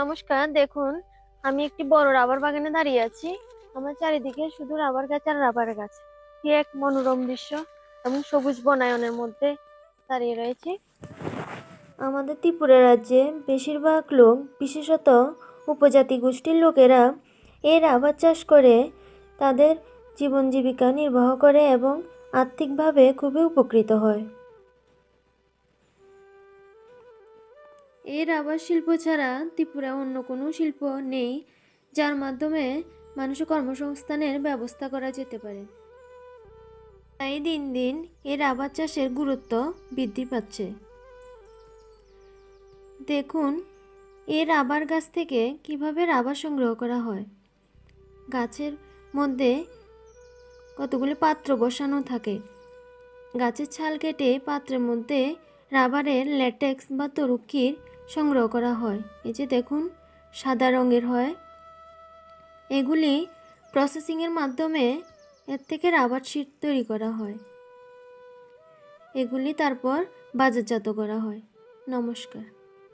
নমস্কার, দেখুন, আমি একটি বড় রাবার বাগানে দাঁড়িয়ে আছি। আমার চারিদিকে শুধু রাবার গাছ আর রাবার গাছ। কি এক মনোরম দৃশ্য এবং সবুজ বনায়নের মধ্যে দাঁড়িয়ে রয়েছি। আমাদের ত্রিপুরা রাজ্যে বেশিরভাগ লোক, বিশেষত উপজাতি গোষ্ঠীর লোকেরা এই রাবার চাষ করে, তাদের জীবন জীবিকা নির্বাহ করে এবং আর্থিকভাবে খুবই উপকৃত হয়। এই রাবার শিল্প ছাড়া ত্রিপুরা অন্য কোনো শিল্প নেই, যার মাধ্যমে মানুষের কর্মসংস্থানের ব্যবস্থা করা যেতে পারে। তাই দিন দিন এই রাবার চাষের গুরুত্ব বৃদ্ধি পাচ্ছে। দেখুন এই রাবার গাছ থেকে কীভাবে রাবার সংগ্রহ করা হয়? গাছের মধ্যে কতগুলি পাত্র বসানো থাকে? গাছের ছাল কেটে পাত্রের মধ্যে রাবারের ল্যাটেক্স বা তরুক্ষীর সংগ্রহ করা হয়। এই যে দেখুন, সাদা রঙের হয়। এগুলি প্রসেসিংয়ের মাধ্যমে এর থেকে রাবার শিট তৈরি করা হয়। এগুলি তারপর বাজারজাত করা হয়। নমস্কার।